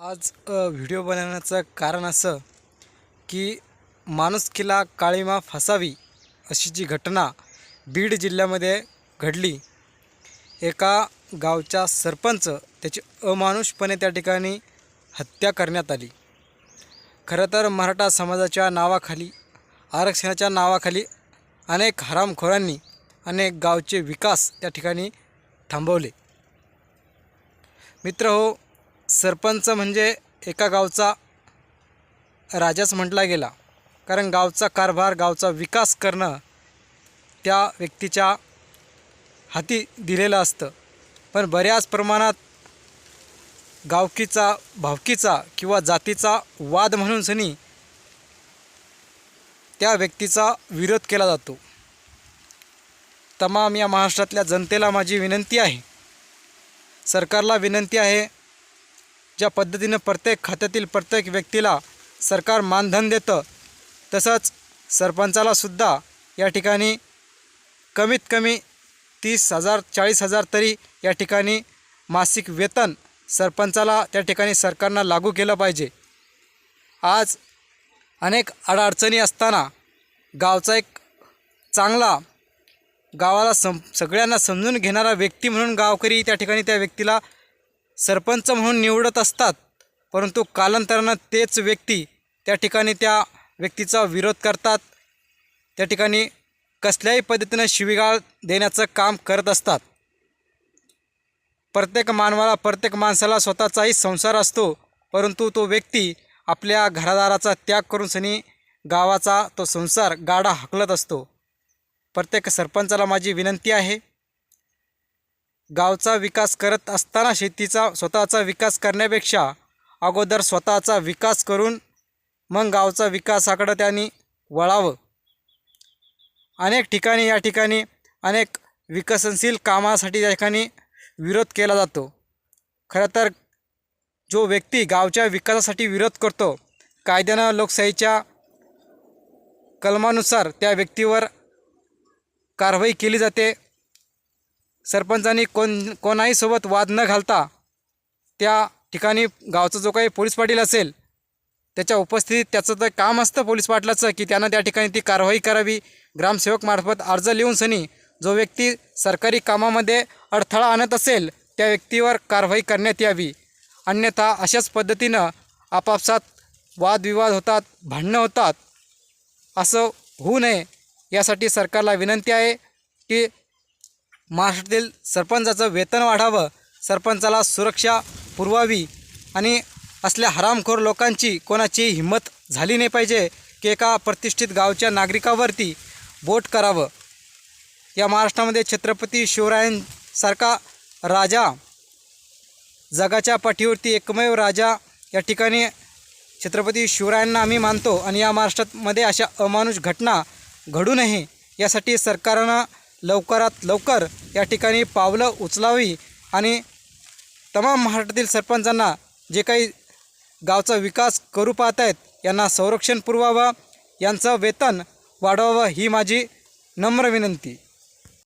आज व्हिडिओ बनवण्याचं कारण असं की माणुसकीला काळीमा फसावी अशी जी घटना बीड जिल्ह्यामध्ये घडली एका गावच्या सरपंच त्याची अमानुषपणे त्या ठिकाणी हत्या करण्यात आली. खरं तर मराठा समाजाच्या नावाखाली आरक्षणाच्या नावाखाली अनेक हरामखोरांनी अनेक गावचे विकास त्या ठिकाणी थांबवले. मित्र हो सरपंच म्हणजे एका गावचा राजाच म्हटला गेला. कारण गावचा कारभार गावचा विकास करणं त्या व्यक्तीच्या हाती दिलेलं असतं. पण बऱ्याच प्रमाणात गावकीचा भावकीचा किंवा जातीचा वाद म्हणून सनी त्या व्यक्तीचा विरोध केला जातो. तमाम या महाराष्ट्रातल्या जनतेला माझी विनंती आहे. सरकारला विनंती आहे ज्या पद्धतीनं प्रत्येक खात्यातील प्रत्येक व्यक्तीला सरकार मानधन देतं तसंच सरपंचालासुद्धा या ठिकाणी कमीत कमी तीस हजार चाळीस हजार तरी या ठिकाणी मासिक वेतन सरपंचाला त्या ठिकाणी सरकारनं लागू केलं पाहिजे. आज अनेक अडचणी असताना गावचा एक चांगला गावाला सम सगळ्यांना समजून घेणारा व्यक्ती म्हणून गावकरी त्या ठिकाणी त्या व्यक्तीला सरपंच म्हणून निवडत असतात परंतु कालांतरानं तेच व्यक्ती त्या ठिकाणी त्या व्यक्तीचा विरोध करतात. त्या ठिकाणी कसल्याही पद्धतीनं शिवीगाळ देण्याचं काम करत असतात. प्रत्येक मानवाला प्रत्येक माणसाला स्वतःचाही संसार असतो परंतु तो व्यक्ती आपल्या घरादाराचा त्याग करून सनी गावाचा तो संसार गाडा हकलत असतो. प्रत्येक सरपंचाला माझी विनंती आहे गावचा विकास करत असताना शेतीचा स्वतःचा विकास करण्यापेक्षा अगोदर स्वतःचा विकास करून मग गावचा विकासाकडं त्यांनी वळावं. अनेक ठिकाणी या ठिकाणी अनेक विकसनशील कामासाठी या ठिकाणी विरोध केला जातो. खरं तर जो व्यक्ती गावच्या विकासासाठी विरोध करतो कायद्यानं लोकशाहीच्या कलमानुसार त्या व्यक्तीवर कारवाई केली जाते. सरपंचांनी कोण कोणाही सोबत वाद न घालता त्या ठिकाणी गावचा जो काही पोलीस पाटील असेल त्याच्या उपस्थितीत त्याचं तर काम असतं पोलीस पाटलाचं की त्यानं त्या ठिकाणी ती कारवाई करावी. ग्रामसेवकमार्फत अर्ज लिहून सनी जो व्यक्ती सरकारी कामामध्ये अडथळा आणत असेल त्या व्यक्तीवर कारवाई करण्यात यावी. अन्यथा अशाच पद्धतीनं आपापसात वादविवाद होतात भांडणं होतात असं होऊ नये यासाठी सरकारला विनंती आहे की महाराष्ट्रातील सरपंचाचं वेतन वाढावं सरपंचाला सुरक्षा पुरवावी आणि असल्या हरामखोर लोकांची कोणाची हिंमत झाली नाही पाहिजे की एका प्रतिष्ठित गावच्या नागरिकावरती बोट करावं. या महाराष्ट्रामध्ये छत्रपती शिवरायांसारखा राजा जगाच्या पाठीवरती एकमेव राजा या ठिकाणी छत्रपती शिवरायांना आम्ही मानतो आणि या महाराष्ट्रामध्ये अशा अमानुष घटना घडू नये यासाठी सरकारनं लवकरात लवकर या ठिकाणी पावलं उचलावी आणि तमाम महाराष्ट्रातील सरपंचांना जे काही गावचा विकास करू पाहत आहेत यांना संरक्षण पुरवावं यांचं वेतन वाढवावं ही माझी नम्र विनंती.